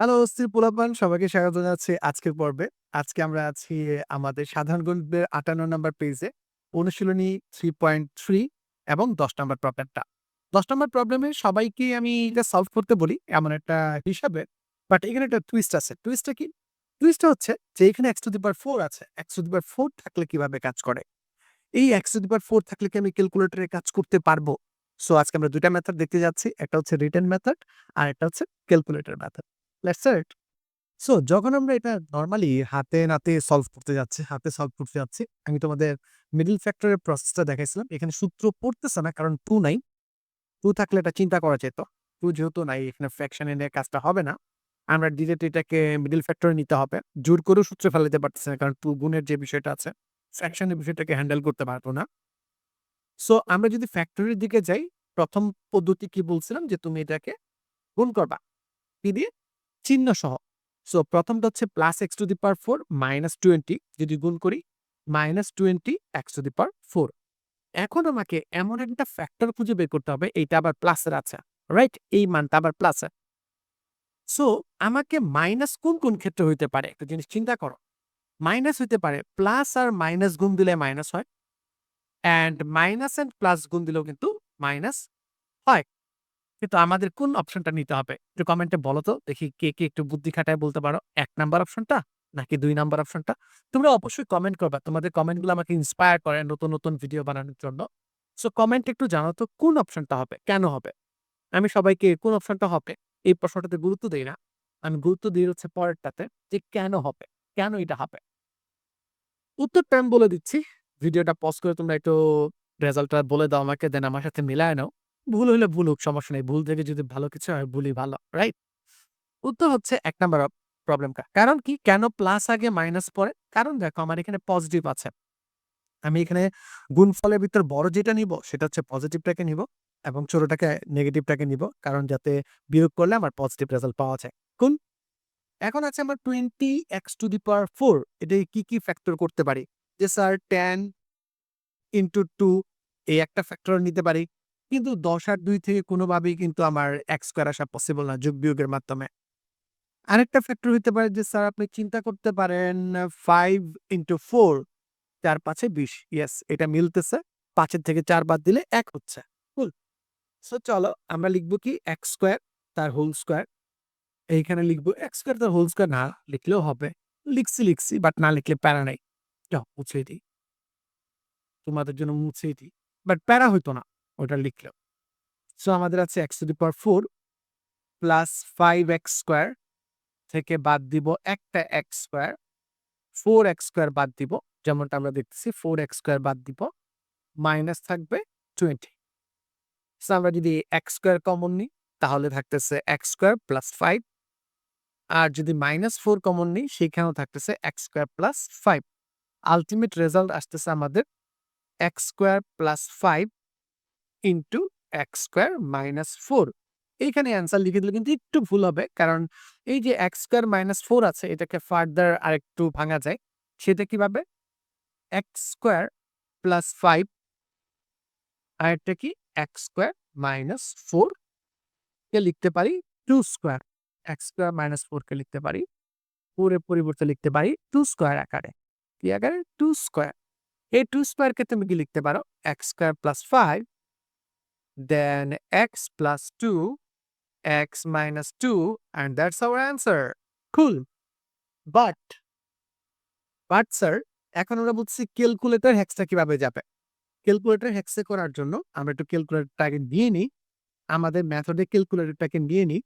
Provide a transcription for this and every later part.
Hello, অস্থির পোলাপান, সবাইকে স্বাগত জানাচ্ছি আজকের পর্বে। আজকে আমরা আছি আমাদের সাধারণ গণিতের ৫৮ নাম্বার পেজে, অনুশীলনী 3.3 এবং ১০ নাম্বার প্রবলেমটা। ১০ নাম্বার প্রবলেমে সবাইকে আমি এটা সলভ করতে বলি, এমন একটা হিসাবে। বাট এখানে একটা টুইস্ট আছে। টুইস্টটা কি? টুইস্টটা হচ্ছে যে এখানে এক্স টু দি পাওয়ার 4 আছে। x টু দি পাওয়ার 4 থাকলে কীভাবে কাজ করে? এই x টু দি পাওয়ার 4 থাকলে কি আমি ক্যালকুলেটরে কাজ করতে পারব? সো আজকে আমরা ২ টা মেথড দেখতে যাচ্ছি। একটা হচ্ছে রিটেন মেথড আর একটা হচ্ছে calculator method. Let's start. So যখন আমরা এটা নরমালি হাতে নাতে সলভ করতে যাচ্ছি, হাতে সলভ করতে যাচ্ছি, আমি তোমাদের মিডল ফ্যাক্টরের প্রসেসটা দেখাইছিলাম। এখানে সূত্র পড়তেছে না কারণ 2 নাই। 2 থাকলে এটা চিন্তা করা যেত। 2 যেহেতু নাই এখানে কাজটা হবে না। আমরা ডিরেক্ট এটাকে মিডল ফ্যাক্টরে নিতে হবে। জোর করেও সূত্রে ফেলাতে পারতেছি না কারণ 2 গুণের যে বিষয়টা আছে, ফ্র্যাকশনের বিষয়টাকে হ্যান্ডেল করতে পারব না। সো আমরা যদি ফ্যাক্টরির দিকে যাই, প্রথম পদ্ধতি কি বলছিলাম যে তুমি এটাকে গুণ করবা। কি দিয়ে? চিহ্ন সহ। সো প্রথমটা হচ্ছে plus X to the power four minus 20 যদি গুণ করি minus 20 X to the power four এখন আমাকে এমন একটা ফ্যাক্টর খুঁজে বের করতে হবে, এইটা আবার প্লাসের আছে রাইট এই মানটা আবার প্লাসের সো আমাকে মাইনাস কোন কোন ক্ষেত্রে হইতে পারে? একটা জিনিস চিন্তা করো। মাইনাস হইতে পারে প্লাস আর মাইনাস গুণ দিলে মাইনাস হয়। অ্যান্ড মাইনাস অ্যান্ড প্লাস গুণ দিলেও কিন্তু মাইনাস হয়। কিন্তু আমাদের কোন অপশনটা নিতে হবে? একটু কমেন্টে বলো তো, দেখি কে কে একটু বুদ্ধি খাটায় বলতে পারো। এক নাম্বার অপশনটা নাকি দুই নাম্বার অপশনটা? তোমরা অবশ্যই কমেন্ট করবা। তোমাদের কমেন্টগুলো আমাকে ইন্সপায়ার করে নতুন নতুন ভিডিও বানানোর জন্য। সো কমেন্ট একটু জানো তো, কোন অপশনটা হবে? কেন হবে? আমি সবাইকে কোন অপশনটা হবে? এই প্রশ্নটাতে গুরুত্ব দিই না। আমি গুরুত্ব দিই হচ্ছে পরেরটাতে যে কেন হবে? কেন এটা হবে? উত্তরটা আমি বলে দিচ্ছি। ভিডিওটা পজ করে তোমরা একটু রেজাল্টটা বলে দাও আমাকে দেন আমার সাথে মিলায় নাও। ভুল হলে ভুল হোক, সমস্যা নেই। ভুল থেকে যদি ভালো কিছু হয়, ভুলই ভালো রাইট উত্তর হচ্ছে এক নাম্বার প্রবলেমটা কারণ কি? কেন প্লাস আগে মাইনাস পরে কারণ দেখো, আমার এখানে পজিটিভ আছে। আমি এখানে গুণফলের ভিতর বড় যেটা নিব, সেটা হচ্ছে পজিটিভটাকে নিব এবং ছোটটাকে নেগেটিভটাকে নিব। কারণ যাতে বিয়োগ করলে আমার পজিটিভ রেজাল্ট পাওয়া যায়। কোন এখন আছে আমার twenty X to the power four এটা কি কি ফ্যাক্টর করতে পারি? যে স্যার টেন ইন্টু টু এই একটা ফ্যাক্টর নিতে পারি। কিন্তু দশ আর দুই থেকে কোনোভাবেই কিন্তু আমার এক্স স্কোয়ার আসা পসিবল না যোগ বিয়োগের মাধ্যমে। আরেকটা ফ্যাক্টর হতে পারে যে, স্যার আপনি চিন্তা করতে পারেন ফাইভ ইন্টু ফোর চার পাঁচে বিশ। ইয়েস এটা মিলতেছে। পাঁচের থেকে চার বাদ দিলে এক হচ্ছে। ফুল সো চলো আমরা লিখব কি? এক স্কোয়ার তার হোল স্কোয়ার এইখানে লিখব এক স্কোয়ার তার হোল স্কোয়ার না লিখলেও হবে। লিখছি লিখছি বাট না লিখলে প্যারা নেই। মুছে দিই। তোমাদের জন্য মুছে দিই। বাট প্যারা হইতো না। ওটা লিখলেও সো আমাদের আছে X to power four plus five X square থেকে বাদ দিব একটা X square four X square বাদ দিব, যেমনটা আমরা দেখতেছি ফোর এক্স স্কোয়ার বাদ দিব মাইনাস থাকবে টোয়েন্টি সো আমরা যদি এক্স স্কোয়ার কমন নিই, তাহলে থাকতেছে এক্স স্কোয়ার প্লাস ফাইভ আর যদি মাইনাস ফোর কমন নিই, সেখানেও থাকতেছে X square plus five ultimate result আসতেছে আমাদের X square plus five into X square minus four এইখানে অ্যান্সার লিখে দিলে কিন্তু একটু ভুল হবে, কারণ এই যে এক্স স্কোয়ার মাইনাস ফোর আছে, এটাকে ফার্দার আরেকটু ভাঙা যায়। সেটা কীভাবে? এক্স স্কোয়ার প্লাস ফাইভ আরেকটা কি? এক্স স্কোয়ার মাইনাস ফোর কে লিখতে পারি two square X square minus four কে লিখতে পারি ফোরের পরিবর্তে লিখতে পারি টু স্কোয়ার আকারে। কি আকারে? টু স্কোয়ার এই টু স্কোয়ারকে তুমি কি লিখতে পারো? X square plus five then X plus two X minus two and that's our answer cool but but sir এখন আমরা বলছি ক্যালকুলেটর হ্যাক্সটা কীভাবে যাবে? ক্যালকুলেটর হ্যাক্সে করার জন্য আমরা একটু ক্যালকুলেটরটাকে নিয়ে নিই। আমাদের মেথডে ক্যালকুলেটরটাকে নিয়ে নিই।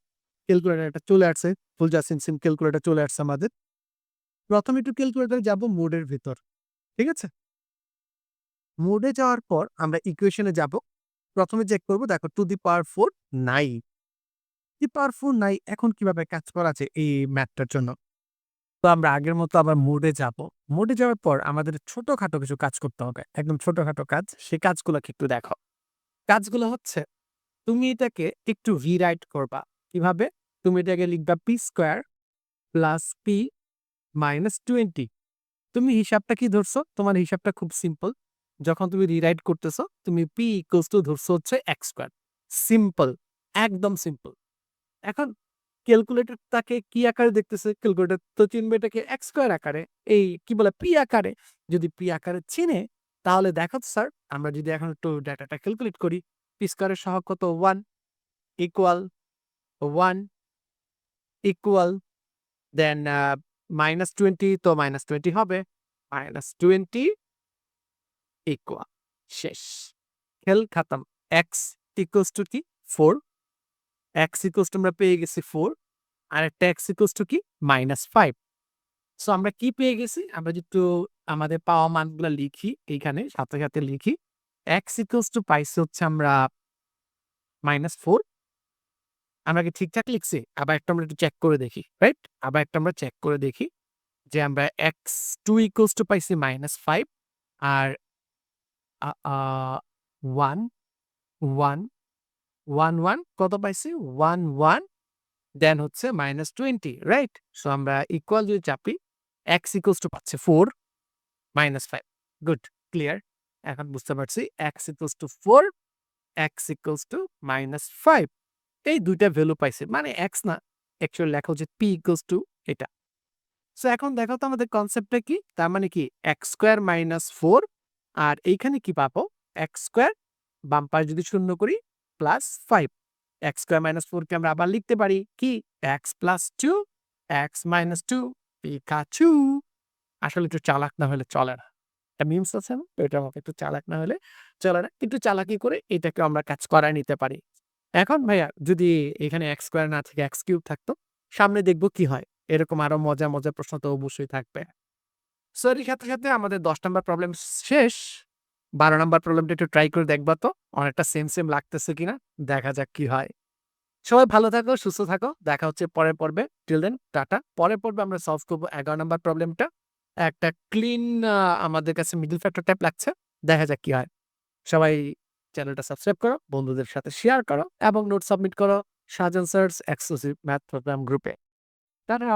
ক্যালকুলেটরটা চলে আসছে, ফুল জাসিন সিম ক্যালকুলেটর চলে আসছে আমাদের। প্রথমে একটু ক্যালকুলেটর যাব মোডের ভিতর, ঠিক আছে? মোডে যাওয়ার পর আমরা ইকুয়েশনে যাব। প্রথমে চেক করব, দেখো টু দি পাওয়ার ফোর নাই দি পাওয়ার ফোর নাই এখন কীভাবে কাজ করা আছে এই ম্যাথটার জন্য? তো আমরা আগের মতো আবার মোডে যাব। মোডে যাওয়ার পর আমাদের ছোটখাটো কিছু কাজ করতে হবে। একদম ছোটখাটো কাজ, সেই কাজগুলোকে একটু দেখো। কাজগুলো হচ্ছে, তুমি এটাকে একটু রিরাইট করবা। কীভাবে? তুমি এটাকে লিখবা P square plus P minus twenty তুমি হিসাবটা কি ধরছো? তোমার হিসাবটা খুব সিম্পল যখন তুমি রিরাইট করতেছো, তুমি পি ইকুয়ালস টু ধরছো হচ্ছে এক্স স্কোয়ার সিম্পল একদম সিম্পল এখন ক্যালকুলেটরটাকে কি আকারে দেখতেছে? ক্যালকুলেটর তো চিনবে এটাকে এক্স স্কয়ার আকারে। এই কি বলে পি আকারে। যদি পি আকারে চিনে, তাহলে দেখো স্যার আমরা যদি এখন একটু ডাটাটা ক্যালকুলেট করি। পি স্কোয়ারের সহগ কত? 1 equal one equal then minus twenty তো -20 হবে। -20 ইকুয়াল শেষ। খেল খাতাম। এক্স ইকুয়ালস টু কি? 4 এক্স ইকুয়ালস টু আমরা পেয়ে গেছি 4 আরেকটা এক্স ইকুয়ালস টু কি? -5 সো আমরা কি পেয়ে গেছি? আমরা একটু আমাদের পাওয়া মানগুলা লিখি এইখানে সাথে, সাথে লিখি। এক্স ইকুয়ালস টু পাইছি হচ্ছে আমরা -4 আমরা কি ঠিকঠাক লিখছি? আবার একটা আমরা একটু চেক করে দেখি। রাইট? আবার একটা আমরা চেক করে দেখি। যে আমরা x2 ইকুয়ালস টু পাইছি -5 আর 1 1 1 1 কত পাইছি? 1 1 দেন হচ্ছে -20 রাইট? সো আমরা ইকুয়াল যদি চাপি, x ইকুয়ালস টু পাচ্ছি 4 -5 গুড ক্লিয়ার। এখন বুঝতে পারছি, x equals to 4 x equals to -5 এই ২ টা ভ্যালু পাইছি। মানে x না অ্যাকচুয়ালি লেখা উচিত p ইকুয়ালস টু এটা। সো এখন দেখো তো আমাদের কনসেপ্টটা কি? তার মানে কি, x স্কয়ার মাইনাস 4 আর এইখানে কি পাবো? x স্কয়ার বাম পাশ যদি শূন্য করি প্লাস 5 x স্কয়ার মাইনাস 4 কে আমরা আবার লিখতে পারি কি? x plus 2 x minus 2 Pikachu. আসলে একটু চালাক না হলে চলে না। একটা মিমস আছে না? এটার মতো একটু চালাক না হলে চলে না। একটু চালাকি করে এটাকে আমরা কাজ করায় নিতে পারি। এখন ভাইয়া, যদি এখানে এক্স স্কোয়ার না থেকে, x কিউব থাকতো, সামনে দেখব কি হয়। এরকম আরও মজা মজার প্রশ্ন তো অবশ্যই থাকবে। সো সাথে, সাথে আমাদের দশ নম্বর প্রবলেম শেষ। ১২ নাম্বার প্রবলেমটা একটু ট্রাই করে দেখবা তো অনেকটা সেম, সেম লাগতেছে কিনা? দেখা যাক কি হয়। সবাই ভালো থাকো, সুস্থ থাকো। দেখা হচ্ছে পরের পর্বে। Till then tata. পরের পর্বে আমরা সলভ করব এগারো নাম্বার প্রবলেমটা। একটা ক্লিন আমাদের কাছে মিডল ফ্যাক্টর টাইপ লাগছে। দেখা যাক কি হয়। সবাই চ্যানেলটা সাবস্ক্রাইব করো, বন্ধুদের সাথে শেয়ার করো এবং নোট সাবমিট করো Shahjahan sir's exclusive math programme গ্রুপে। টাটা!